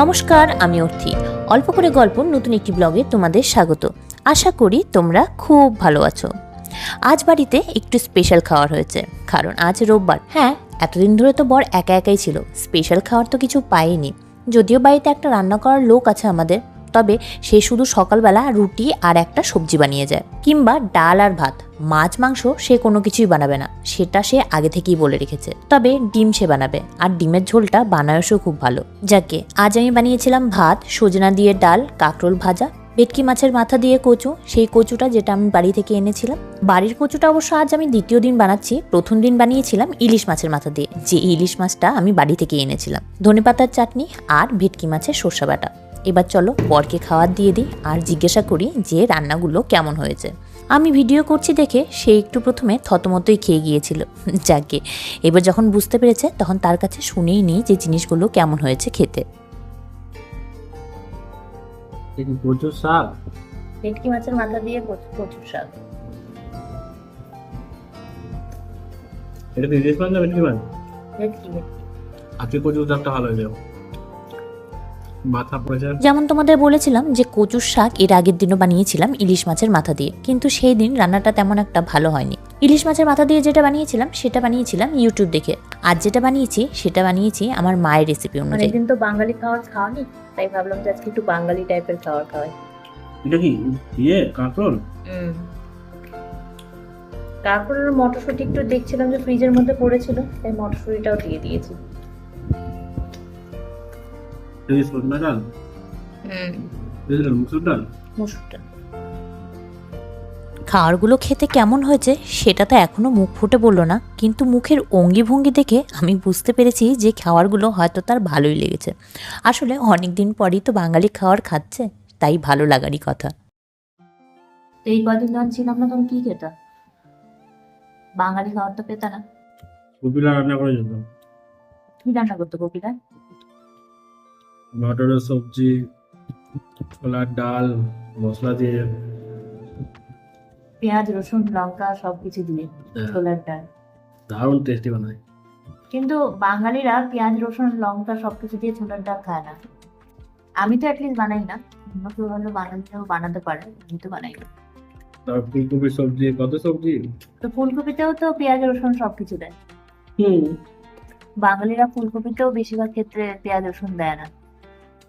নমস্কার, আমি অর্থি। অল্প করে গল্প, নতুন একটি ব্লগে তোমাদের স্বাগত। আশা করি তোমরা খুব ভালো আছো। আজ বাড়িতে একটু স্পেশাল খাওয়ার হয়েছে, কারণ আজ রোববার। হ্যাঁ এতদিন ধরে তো বর একা একাই ছিল স্পেশাল খাওয়ার তো কিছু পাইনি। যদিও বাড়িতে একটা রান্না করার লোক আছে আমাদের তবে সে শুধু সকালবেলা রুটি আর একটা সবজি বানিয়ে যায়। কিংবা ডাল আর ভাত। মাছ, মাংস সে কোনো কিছুই বানাবে না। সেটা সে আগে থেকেই বলে রেখেছে। তবে ডিম সে বানাবে। আর ডিমের ঝোলটা বানায়সও খুব ভালো। যাকে, আজ আমি বানিয়েছিলাম ভাত, সজনা দিয়ে ডাল, কাঁকরোল ভাজা, ভেটকি মাছের মাথা দিয়ে কচু। সেই কচুটা যেটা আমি বাড়ি থেকে এনেছিলাম। বাড়ির কচুটা অবশ্য আজ আমি দ্বিতীয় দিন বানাচ্ছি। প্রথম দিন বানিয়েছিলাম ইলিশ মাছের মাথা দিয়ে। যে ইলিশ মাছটা আমি বাড়ি থেকে এনেছিলাম। ধনেপাতার চাটনি আর ভেটকি মাছের সর্ষা বাটা। এবার চলো বরকে খাবার দিয়ে দিই আর জিজ্ঞাসা করি যে রান্নাগুলো কেমন হয়েছে। আমি ভিডিও করছি দেখে সে একটু প্রথমে থতমতোই খেয়ে গিয়েছিল। যাকে এবার যখন বুঝতে পেরেছে তখন তার কাছে শুনেই নিই যে জিনিসগুলো কেমন হয়েছে খেতে। এই প্রচুর শাক? ভেটকি মাছের মাথা দিয়ে কচুর শাক। এটা কি ইলিশ মাছ না ভেটকি মাছ? ভেটকি ভেটকি। আজকে প্রচুর শাকটা ভালো হয়েছে মাথা যেমন তোমাদের বলেছিলাম যে কচুর শাক এর আগের দিনও বানিয়েছিলাম ইলিশ মাছের মাথা দিয়ে কিন্তু সেই দিন রান্নাটা তেমন একটা ভালো হয়নি। ইলিশ মাছের মাথা দিয়ে যেটা বানিয়েছিলাম সেটা বানিয়েছিলাম ইউটিউব দেখে। আর যেটা বানিয়েছি সেটা বানিয়েছি আমার মায়ের রেসিপি অনুযায়ী। অনেকদিন তো বাঙালি খাবার খাওয়ানি তাই ভাবলাম যে আজকে একটু বাঙালি টাইপের খাবার খাওয়াই। এটা কি ইয়ে কাঁকরোল? তারপর মটরশুঁটি একটু দেখছিলাম যে ফ্রিজের মধ্যে পড়েছিল তাই মটরশুঁটিটাও দিয়ে দিয়েছি। সজনা ডাল মুসুর খাবারগুলো খেতে কেমন হয়েছে সেটা তো এখনও মুখ ফুটে বলল না কিন্তু মুখের অঙ্গি ভঙ্গি দেখে আমি বুঝতে পেরেছি যে খাবারগুলো হয়তো তার ভালোই লেগেছে। আসলে অনেক দিন পরই তো বাঙালি খাবার খাচ্ছে তাই ভালো লাগারই কথা। এই কদিন যখন ছিলাম না তখন কি খেতাম বাঙালি খাবার তো পেতা না। কপিলা রান্না করে যেত কি রান্না করতো কপিলা? মটরের সবজি ছোলার ডাল মশলা দিয়ে। পেঁয়াজ রসুন লঙ্কা সবকিছু দিয়ে ছোলার ডাল। দারুণ টেস্টি বানায়। কিন্তু বাঙালিরা পেঁয়াজ রসুন লঙ্কা সবকিছু দিয়ে ছোলার ডাল খায় না। আমি তো অ্যাটলিস্ট বানাই না। অন্য কেউ ভালো বানালেও বানাতে পারে আমি তো বানাই না। তারপর ফুলকপির সবজি কত সবজি? তো ফুলকপিতেও তো পেঁয়াজ রসুন সবকিছু দেয়। হুম। বাঙালিরা ফুলকপিতেও বেশিরভাগ ক্ষেত্রে পেঁয়াজ রসুন দেয় না।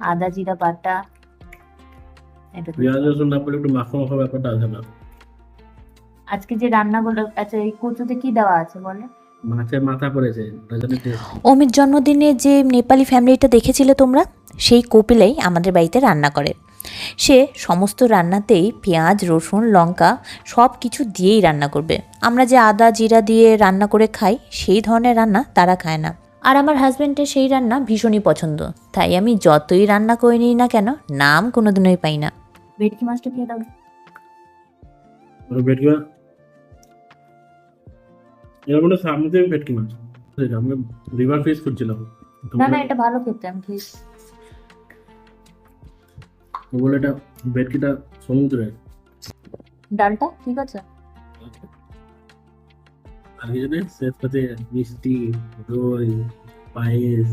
আদা জিরা বাটা। পেঁয়াজ রসুন না পড়লে একটু মাখো মাখো ব্যাপারটা আছে না। আজকে যে রান্নাগুলো আচ্ছা এই কচুতে কি দেওয়া আছে বলে মাছের মাথা পড়েছে ওটার জন্য টেস্ট। অমিত জন্মদিনে যে নেপালি ফ্যামিলিটা দেখেছিলে তোমরা সেই কপিলাই আমাদের বাড়িতে রান্না করে। সে সমস্ত রান্নাতেই পেঁয়াজ রসুন লঙ্কা সব কিছু দিয়েই রান্না করবে। আমরা যে আদা জিরা দিয়ে রান্না করে খাই সেই ধরনের রান্না তারা খায় না। আর আমার হাজব্যান্ডের সেই রান্না ভীষণই পছন্দ। তাই আমি যতই রান্না করে নিই না কেন নাম কোনোদিনই পাই না। ভেটকি মাছটা খেয়ে দাও। ভেটকি মাছ? এর মধ্যে সামনে থেকে ভেটকি মাছ। আমরা রিভার ফিশ করছিলাম না না এটা ভালো খেতে আমি খেয়েছি। তো বলে এটা ভেটকিটা সমুদ্রে। ডালটা ঠিক আছে? মিষ্টি, দই, পায়েস।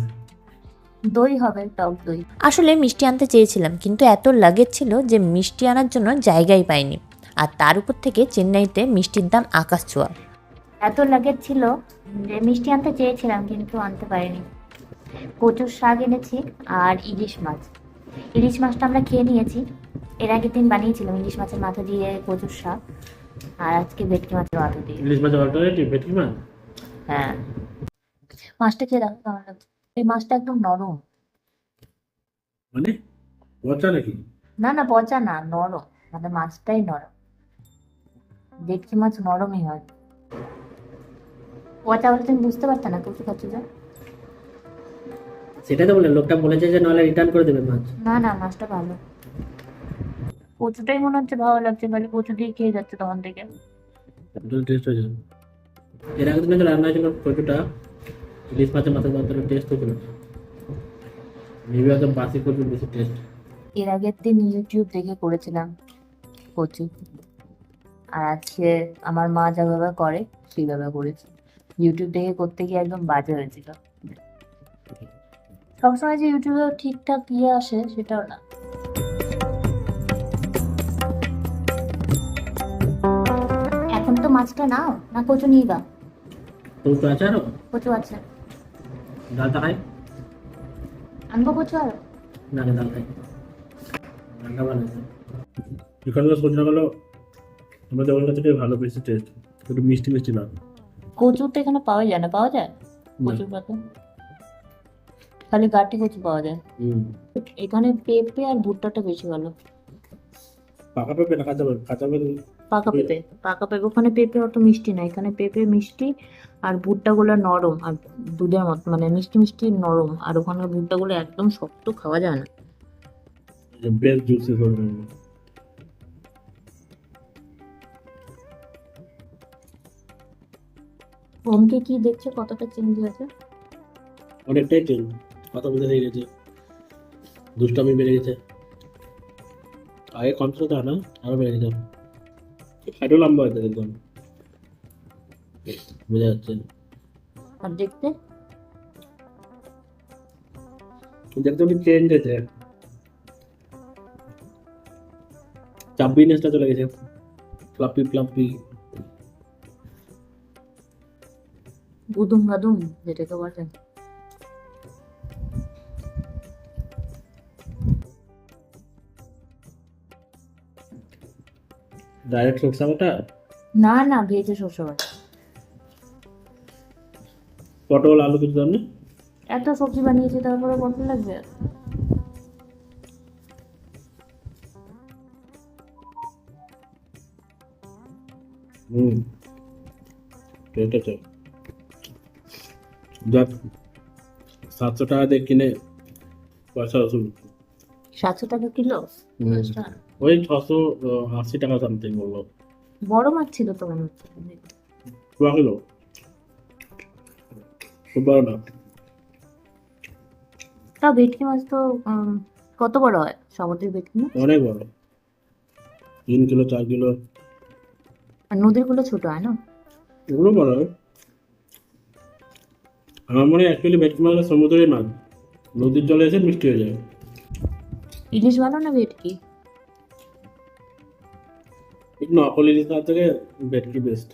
দই হবে, টক দই। আসলে মিষ্টি আনতে চেয়েছিলাম, কিন্তু এত লাগেজ ছিল যে মিষ্টি আনার জন্য জায়গাই পাইনি। আর তার উপর থেকে চেন্নাইতে মিষ্টির দাম আকাশ ছোঁয়া। এত লাগেজ ছিল যে মিষ্টি আনতে চেয়েছিলাম, কিন্তু আনতে পারিনি। কচুর শাক এনেছি আর ইলিশ মাছ। ইলিশ মাছটা আমরা খেয়ে নিয়েছি। এর আগের দিন বানিয়েছিলাম ইলিশ মাছের মাথা দিয়ে কচুর শাক। আর আজকে ভেটকি মাছের মাথা দিয়ে ইলিশ মাছ অল্টারনেটিভ ভেটকি মাছ? হ্যাঁ। মাছটা খেয়ে দেখো কেমন লাগছে এই মাছটা একদম নরম। মানে? পচা নাকি? না না পচা না নরম। মানে মাছটাই নরম। ভেটকি মাছ নরমই হয়। পচা হলে তুমি বুঝতে পারতে না কচু খাচ্ছ যে সেটা তো বলে লোকটা বলেছে যে নাহলে রিটার্ন করে দেবে মাছ। না না মাছটা ভালো। কচুটাই মনে হচ্ছে ভালো লাগছে খালি কচু দিয়ে খেয়ে যাচ্ছে তখন থেকে। টেস্ট হয়েছে এর আগে যে রান্না হয়েছিল কচুটা ইলিশ মাছের মাথা মাথার টেস্ট হয়েছিল। মেবি হয়তো বাসি কচুর বেশি টেস্ট এর আগের দিন ইউটিউব দেখে করেছিলাম কচু। আর আজকে আমার মা যা যেভাবে করে সেই সেইভাবে করেছি। ইউটিউব দেখে করতে গিয়ে একদম বাজে হয়েছিল। সবসময় যে ইউটিউবে ঠিকঠাক ইয়ে আসে সেটাও না। মাছটা নাও না কচু নিয়ে তো তো আছে আরও? কচু আছে। ডালটা খাই। আনব কচু আরও? না না ডাল খাই। ডালটা ভালো আছে এখানকার আমাদের কাছে ভালো বেশি টেস্ট একটু মিষ্টি মিষ্টি না। কচু তো এখানে পাওয়া যায় না পাওয়া যায়? কচুর পাতা? খালি গাটি কচু পাওয়া যায়। হুম। এখানে পেঁপে আর ভুট্টাটা বেশি ভালো। পাকা পেঁপে না কাঁচা পেঁপে? কাঁচা পেঁপে। পাকা পেঁপে পাকা পেঁপে ওখানে পেঁপে অত মিষ্টি না এখানে পেঁপে মিষ্টি আর ভুট্টাগুলো নরম আর দুধের মতো মানে মিষ্টি মিষ্টি নরম আর ওখানে ভুট্টাগুলো একদম শক্ত খাওয়া যায় না। জুসি ওমকে কি দেখছ? কতটা চেঞ্জ হয়েছে অনেকটাই চেঞ্জ কথা বলতে হয়ে গেছে দুষ্টামি বেড়ে গেছে। আগে তা না আরও বেড়ে গেছে। হাইটও লম্বা হয়েছে একদম বোঝা যাচ্ছে আর দেখতে? দেখতে অনেক চেঞ্জ হয়েছে। চাব্বিনেসটা চলে গেছে। Fluffy fluffy. গুদুম গাদুম যেটাকে বলে। ডাইরেক্ট সরষা বাটা না না ভেজে শস্য বাটা পটল আলু কিছু না? এত সবজি বানিয়েছি তারপরে কত লাগবে? হুম। ঠিক আছে যাক সাতশো টাকা দিয়ে কিনে পয়সা সাতশো টাকা কিলো। ওই ছশো আশি টাকা সামথিং বলল। বড় মাছ ছিল তো মনে হচ্ছে। খুব বড় না। তা ভেটকি মাছ তো কত বড় হয়? সমুদ্রের ভেটকি মাছ? অনেক বড়। তিন কিলো চার কিলো। আর নদীরগুলো ছোট হয় না? এগুলো বড় হয়। আমার মনে হয় অ্যাকচুয়ালি ভেটকি মাছ সমুদ্রের মাছ। নদীর জলে এসে মিষ্টি হয়ে যায়। ইলিশ ভালো না ভেটকি? নকল ইলিশ মাছ থেকে ভেটকি বেস্ট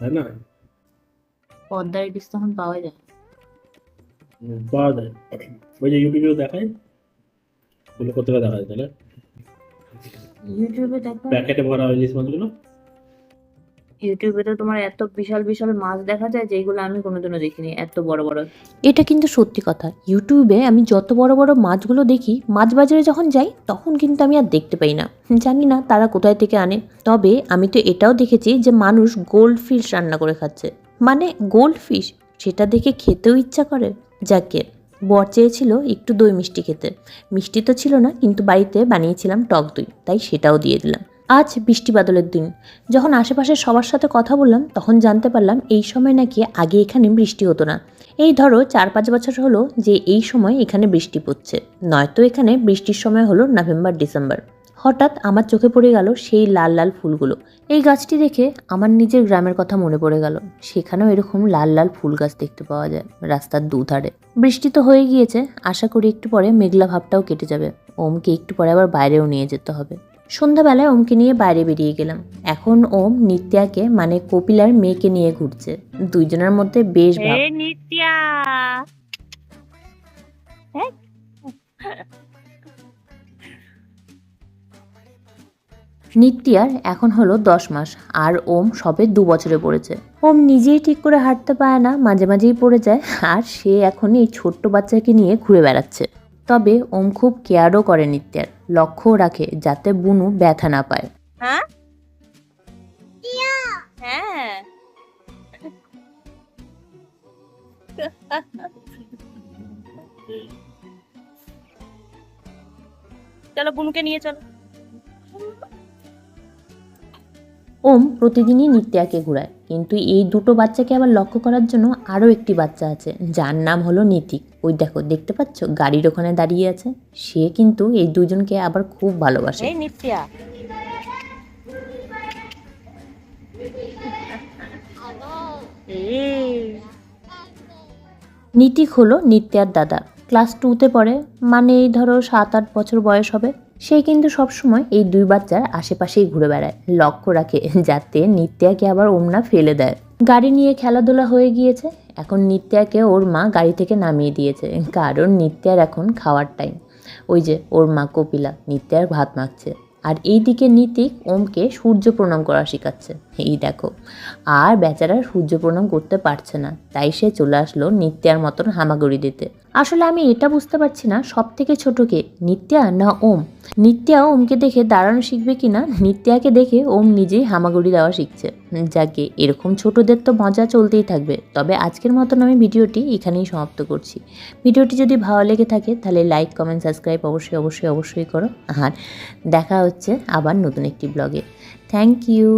তাই না? পদ্মার ইলিশ তখন পাওয়া যায়। পাওয়া যায়। ওই যে ইউটিউবে দেখায়। ওগুলো কোথায় দেখা যায় তাহলে? ইউটিউবে দেখো। প্যাকেটে ভরা ইলিশ মাছগুলো ইউটিউবে তো তোমার এত বিশাল বিশাল মাছ দেখা যায় যেগুলো আমি কোনোদিনও দেখিনি, এত বড় বড়। এটা কিন্তু সত্যি কথা। ইউটিউবে আমি যত বড় বড় মাছগুলো দেখি, মাছ বাজারে যখন যাই, তখন কিন্তু আমি আর দেখতে পাই না। জানি না তারা কোথায় থেকে আনে। তবে আমি তো এটাও দেখেছি যে মানুষ গোল্ড ফিশ রান্না করে খাচ্ছে। মানে গোল্ড ফিশ সেটা দেখে খেতেও ইচ্ছা করে। যাকে, বর চেয়েছিল একটু দই মিষ্টি খেতে। মিষ্টি তো ছিল না, কিন্তু বাড়িতে বানিয়েছিলাম টক দই, তাই সেটাও দিয়ে দিলাম। আজ বৃষ্টি বাদলের দিন। যখন আশেপাশের সবার সাথে কথা বললাম, তখন জানতে পারলাম এই সময় নাকি আগে এখানে বৃষ্টি হতো না। এই ধরো চার পাঁচ বছর হলো যে এই সময় এখানে বৃষ্টি পড়ছে। নয়তো এখানে বৃষ্টির সময় হলো নভেম্বর, ডিসেম্বর। হঠাৎ আমার চোখে পড়ে গেল সেই লাল লাল ফুলগুলো। এই গাছটি দেখে আমার নিজের গ্রামের কথা মনে পড়ে গেল। সেখানেও এরকম লাল লাল ফুল গাছ দেখতে পাওয়া যায় রাস্তার দুধারে। বৃষ্টি তো হয়ে গিয়েছে, আশা করি একটু পরে মেঘলা ভাবটাও কেটে যাবে। ওমকে একটু পরে আবার বাইরেও নিয়ে যেতে হবে। সন্ধ্যাবেলায় ওমকে নিয়ে বাইরে বেরিয়ে গেলাম। এখন ওম নিত্যাকে মানে কপিলার মেয়েকে নিয়ে ঘুরছে। দুইজনের মধ্যে বেশ ভাব। নিত্যা! নিত্যার এখন হলো দশ মাস আর ওম সবে দু বছরে পড়েছে। ওম নিজেই ঠিক করে হাঁটতে পারে না মাঝে মাঝেই পড়ে যায় আর সে এখন এই ছোট্ট বাচ্চাকে নিয়ে ঘুরে বেড়াচ্ছে। তবে ওম খুব কেয়ারও করে নিত্যের লক্ষ্য রাখে যাতে বুনু ব্যথা না পায়। হ্যাঁ? হ্যাঁ। চলো বুনুকে নিয়ে চলো। ওম প্রতিদিনই নিত্যাকে ঘুরায়। কিন্তু এই দুটো বাচ্চাকে আবার লক্ষ্য করার জন্য আরও একটি বাচ্চা আছে যার নাম হলো নীতিক। ওই দেখো দেখতে পাচ্ছ? গাড়ির ওখানে দাঁড়িয়ে আছে। সে কিন্তু এই দুজনকে আবার খুব ভালোবাসে। নিত্যা। নীতিক হলো নিত্যার দাদা। ক্লাস টুতে পড়ে। মানে এই ধরো সাত আট বছর বয়স হবে। সে কিন্তু সবসময় এই দুই বাচ্চার আশেপাশেই ঘুরে বেড়ায়। লক্ষ্য রাখে যাতে নিত্যাকে আবার ওমনা ফেলে দেয়। গাড়ি নিয়ে খেলাধুলা হয়ে গিয়েছে। এখন নিত্যাকে ওর মা গাড়ি থেকে নামিয়ে দিয়েছে। কারণ নিত্যার এখন খাওয়ার টাইম ওই যে ওর মা কপিলা, নিত্যার ভাত মাখছে। আর এইদিকে নীতিক ওমকে সূর্য প্রণাম করা শেখাচ্ছে। এই দেখো, আর বেচারা সূর্য প্রণাম করতে পারছে না। তাই সে চলে আসলো নিত্যার মতন হামাগুড়ি দিতে। আসলে আমি এটা বুঝতে পারছি না সব থেকে ছোটকে নিত্যা না ওম? নিত্যা ওমকে দেখে দাঁড়ানো শিখবে কি না? নিত্যাকে দেখে ওম নিজেই হামাগুড়ি দেওয়া শিখছে। যাকে, এরকম ছোটদের তো মজা চলতেই থাকবে। তবে আজকের মতন আমি ভিডিওটি এখানেই সমাপ্ত করছি। ভিডিওটি যদি ভালো লেগে থাকে, তাহলে লাইক, কমেন্ট, সাবস্ক্রাইব অবশ্যই অবশ্যই অবশ্যই করো। আর দেখা হচ্ছে আবার নতুন একটি ব্লগে। Thank you.